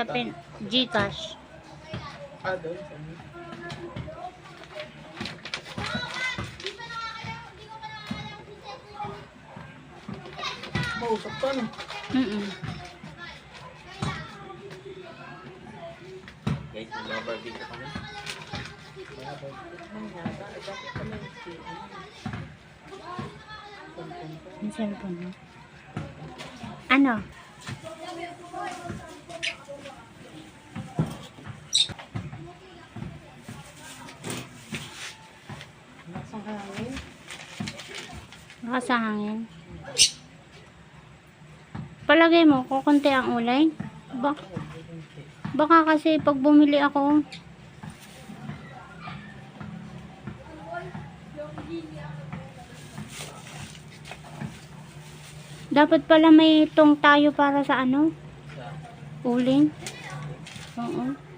Sa pin Gcash. Ah, doon. Mausap pa, no? Mm Guys, mag-barbecue kami. Ang cellphone mo. Ano? Nasang hangin. Baka sa hangin. Palagay mo, kukunti ang ulay. Ba baka kasi pag bumili ako, dapat pala may tong tayo para sa ano? Sa Uling. Oo.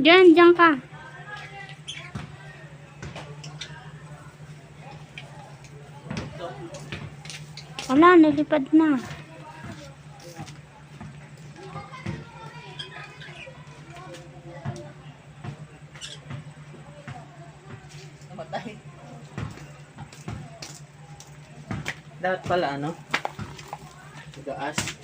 Diyan, diyan ka. Wala, nalipad na. Dapat pala, ano? Gaas.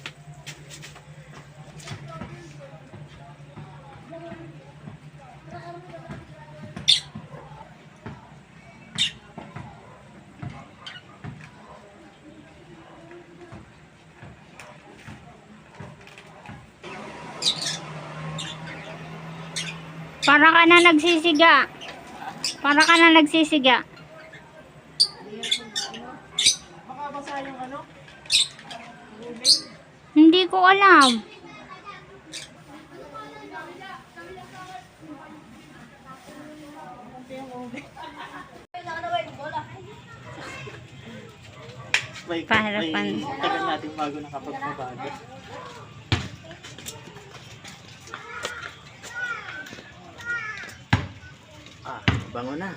Para ka na nagsisiga. Para ka na nagsisiga. Baka basa yung ano? Hindi ko alam. May, Pahirapan. may tagal natin bago nakapagpabago. Ah, bango na.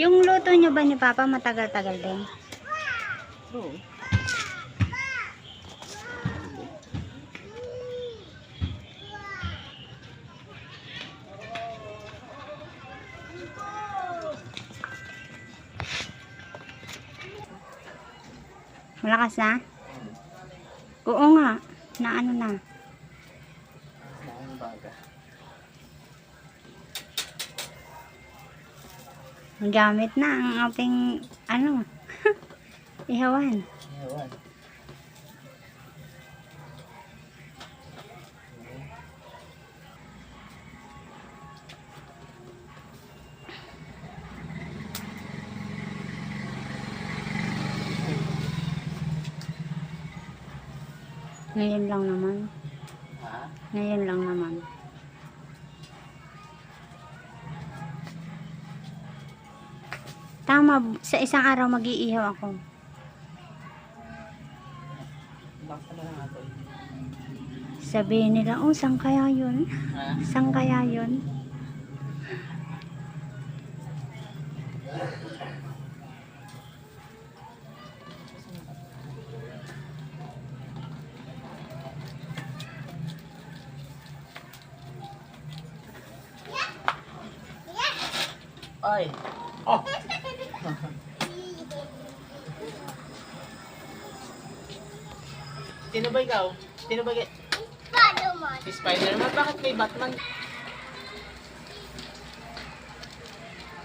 Yung luto nyo ba ni Papa matagal-tagal din? Oo. Malakas na? Oo nga. Na ano na. Gamit na ang ating ano. Ihawan. Ewan. Ngayon lang naman. Ha? Ngayon lang naman. Tama, sa isang araw mag-iihaw ako. Sabihin nila, oh, saan kaya yun? Saan kaya yun? Ay! Oh! Sino ba ikaw? Sino ba ikaw? Si Spider-Man? Bakit may Batman?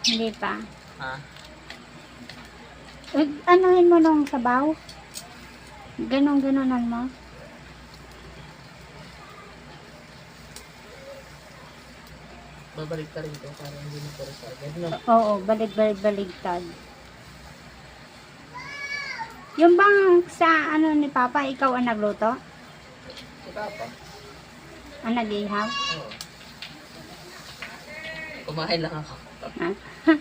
Hindi pa. Ha? Eh, anuhin mo nung sabaw? Ganon, ganonan mo. Babalik ka rin ko para hindi na puro sa agad. No? Oo, balik-balik baligtad. Yung bang sa ano ni Papa, ikaw ang nagluto? Si Papa? Ang nag-ihaw? Oo. Kumain lang ako. Ha?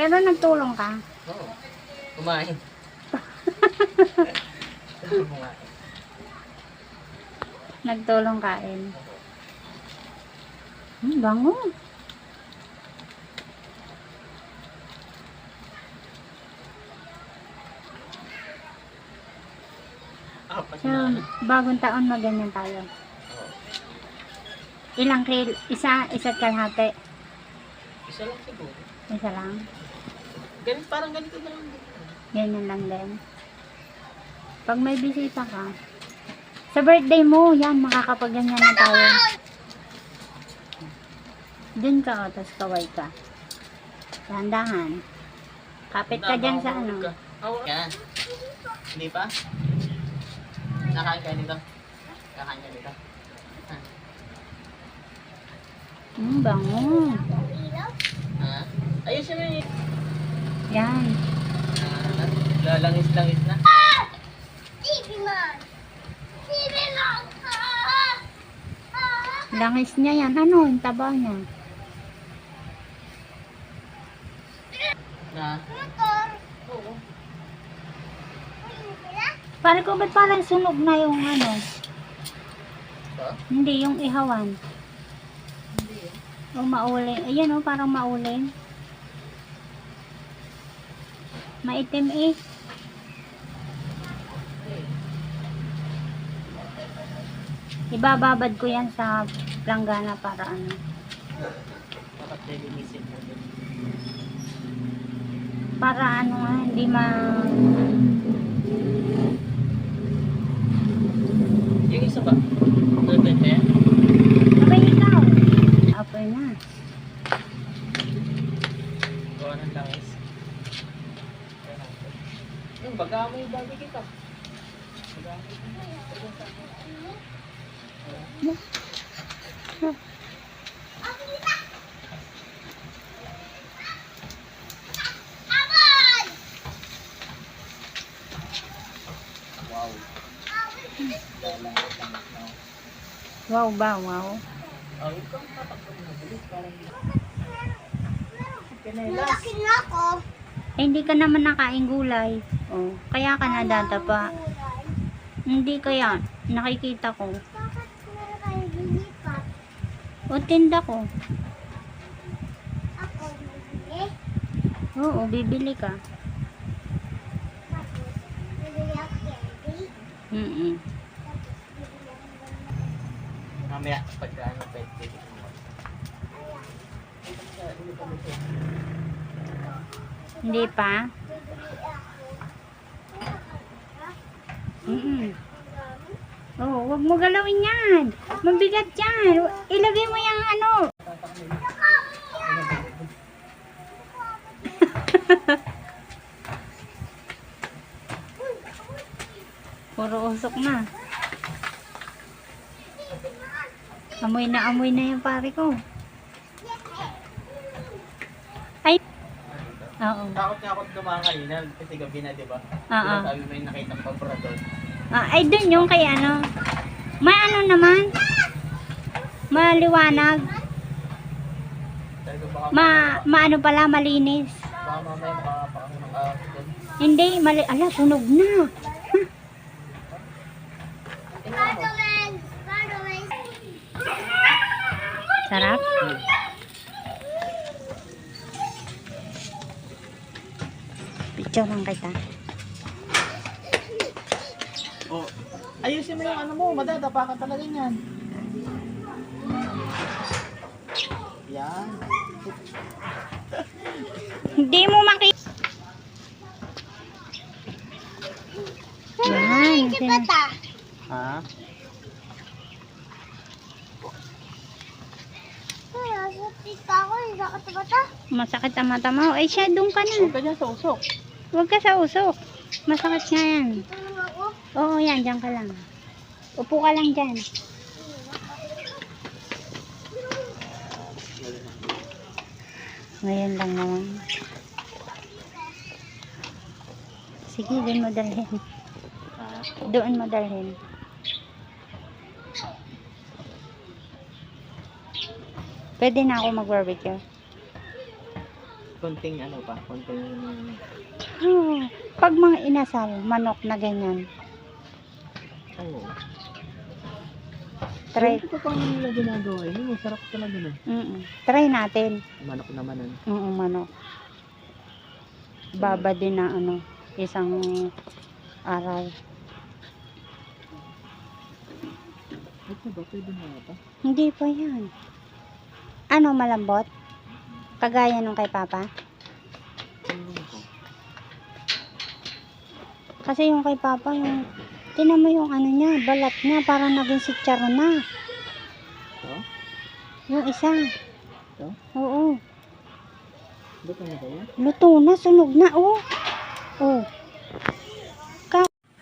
Pero nagtulong ka. Oo. Kumain. Nagtulong kain. Hmm, bango. Apat So, na. bagong taon maganyan tayo. Oo. Ilang kilo? Isa, isa't kalahati. Isa lang siguro. Isa lang. Ganit, parang ganito na lang. Ganyan lang din. Pag may bisita ka, sa birthday mo, yan, makakapagganyan na tayo. Dun ka, o, tapos kaway ka. Dahan-dahan. Kapit ka dyan sa ano. Yan. Hindi pa? Nakain ka nito? Kakain ka nito? Ha? Hmm, bango. Ha? Ayusin mo yun. Yan. Ah, Lalangis-langis na. Langis niya yan. Ano, yung taba niya. Pare ko, ba't parang sunog na yung ano? Ba? Hindi, yung ihawan. O mauling. Ayan o, parang mauling. Maitim eh. Ibababad ko yan sa planggana para ano. Dapat mo. Para ano nga, hindi ma... Yung isa ba? Naganda yan? Abay ikaw. Apoy na. Gawa ng langis. Yung baga mo yung bago kita. Baga mo yung Wow. Wow ba, wow. Na Malaki na ako. Eh, hindi ka naman nakain gulay. Oh, kaya ka nadadapa. Hindi kaya. Nakikita ko. O, tinda ko. Ako bibili. Oo, bibili ka. Bibili ako candy. Mm mamaya pagka ano pwede mo. Hindi pa? Mm Oh, wag mo galawin yan. Mabigat yan. Ilagay mo yung ano. Puro usok na. Amoy na amoy na yung pare ko. Ay. Oo. Takot nga ako dumaan kanina kasi gabi na, di ba? Oo. Sabi mo yung nakita ng pabrador. Ah, ay, dun yung kay ano. May ano naman. Maliwanag. Ko Ma, maano pala, malinis. baka mamaya makakapa kami ng doon. Hindi, mali, ala, sunog na. Spider-Man! Spider-Man! Sarap. Picture lang kita. Oh, ayusin mo yung ano mo, madadapa ka talaga niyan. Yan. Hindi mo maki... Yan. sin- Bata! Ha? Kaya, sakit ka ako. Hindi ako sa bata. Masakit ang mata mo. Ay, siya, doon ka Huwag na. ka dyan sa usok. Huwag ka sa usok. Masakit nga yan. Oo, yan. Diyan ka lang. Upo ka lang dyan. Ngayon lang naman. Sige, doon mo dalhin. Ha? Doon mo dalhin. Pwede na ako mag-barbecue. konting ano pa, konting Oh, pag mga inasal, manok na ganyan. ano. Try, Ito pa paano nila ginagawa yun? Masarap talaga nun. mm try natin. Manok naman nun. Oo, manok. Baba din na ano, isang araw. Ito ba? Pwede na ata? Hindi pa yan. Ano, malambot? Kagaya nung kay Papa? Kasi yung kay Papa, yung, tinan mo yung ano niya, balat niya, parang naging sitsaro na. Ito? Yung isa. Ito? Oo. Dito na kaya? Luto na, sunog na, oh. Oh.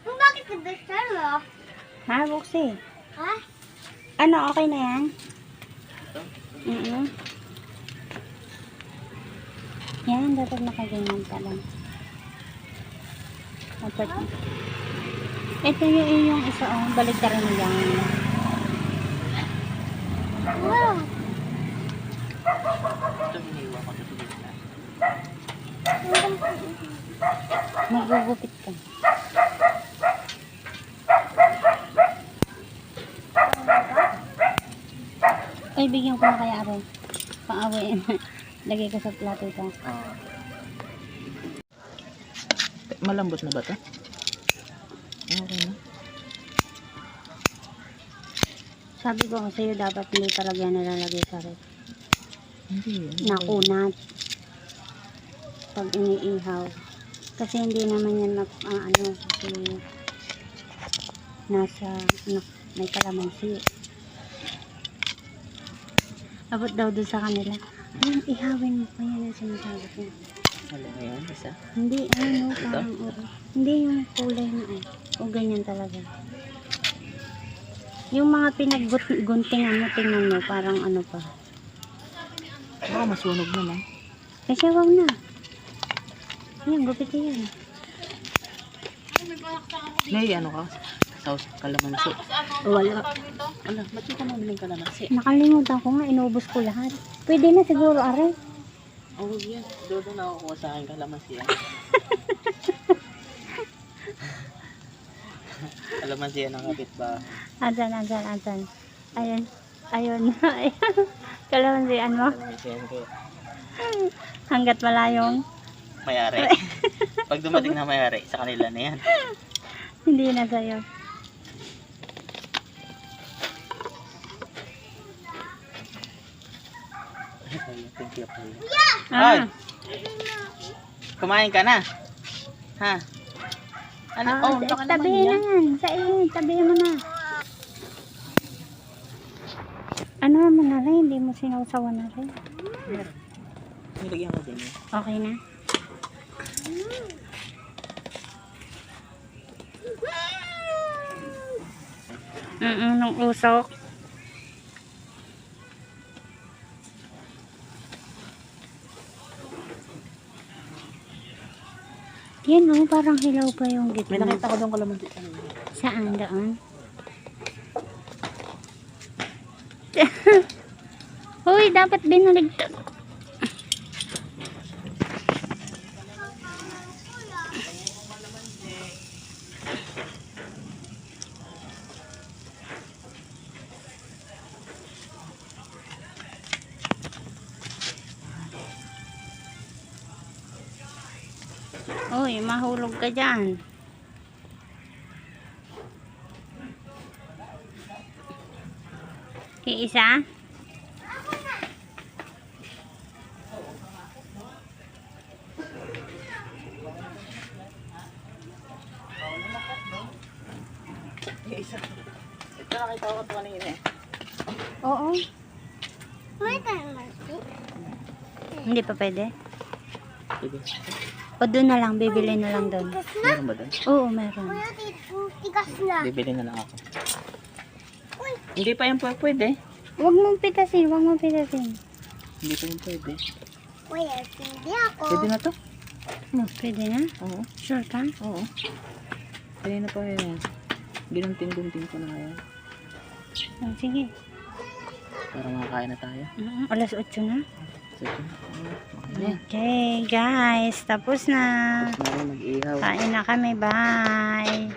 Kung bakit nabasal mo? Ha, Buksi? Ha? Ano, okay na yan? Ito? Mm Yan, dapat nakaganyan pa lang. Dapat. Ito yung yung isa, oh. Balik ka rin yan. Wow. Ito hiniwa ko na. Magugupit ka. Ay, bigyan ko na kaya rin. Pang-awin. Lagay ko sa plato ito. Ah. Malambot na ba ito? Okay na. Sabi ko sa'yo, dapat hindi talaga yan nalalagay sa rep. Hindi. ba? Nakunat. Pag iniihaw. Kasi hindi naman yan na, ah, ano, kasi nasa, ano, may kalamansi. Abot daw doon sa kanila. Ayun, ihawin mo pa yan ang sinasabi ko. Wala na yan, isa. Hindi, ano, parang uro. Hindi yung kulay na, ay. O ganyan talaga. Yung mga pinagguntingan mo, tingnan mo, parang ano pa. Baka masunog naman. Kasi wag na. Yan, gupit yan. May ano ka? Sauce kalamansi. Wala. Ala, ba't di ka mabiling kalamansi? Nakalimutan ko nga, inubos ko lahat. Pwede na siguro, are. Oh, yes. Doon na ako sa akin kalamansi. ah. kalamansi yan ang kapit ba? Asan, asan, asan. Ayun. Ayun. Ayun. Kalamansian mo. Kalamansi yan ko. Hanggat malayong. Mayari. Pag dumating na mayari, sa kanila na yan. Hindi na sa'yo. Ah. Kumain ka na. Ha? Ano? Ah, oh, baka naman tabihin na yan. yan. Sa iyo, tabihin mo na. Ano mo na rin, hindi mo sinawsawan na rin. Nilagyan ko din. Okay na? Mm nung usok. Yan oh, parang hilaw pa yung May gitna. nakita ko doon kalamansi. Saan doon? Hoy, dapat binaligtad. Mahulog ka dyan. Iisa? Isa. Ito nakita ko kanina eh. Oo. Hindi pa pwede. Sige. O doon na lang, bibili na lang doon. Tigas na. Meron ba doon? Oo, meron. Kuya, tig- tigas na. Bibili na lang ako. Uy. Hindi pa yung pwede. Huwag mong pitasin, huwag mong pitasin. Hindi pa yung pwede. Kuya, hindi ako. Pwede na to? Oh, pwede na? Oo. Sure ka? Oo. Pwede na pa yan. Ginunting-gunting ko na ngayon. Oh, sige. Para makakain na tayo. Mm, alas 8 na. Okay guys. Tapos na. Tapos. Kain na kami. Bye.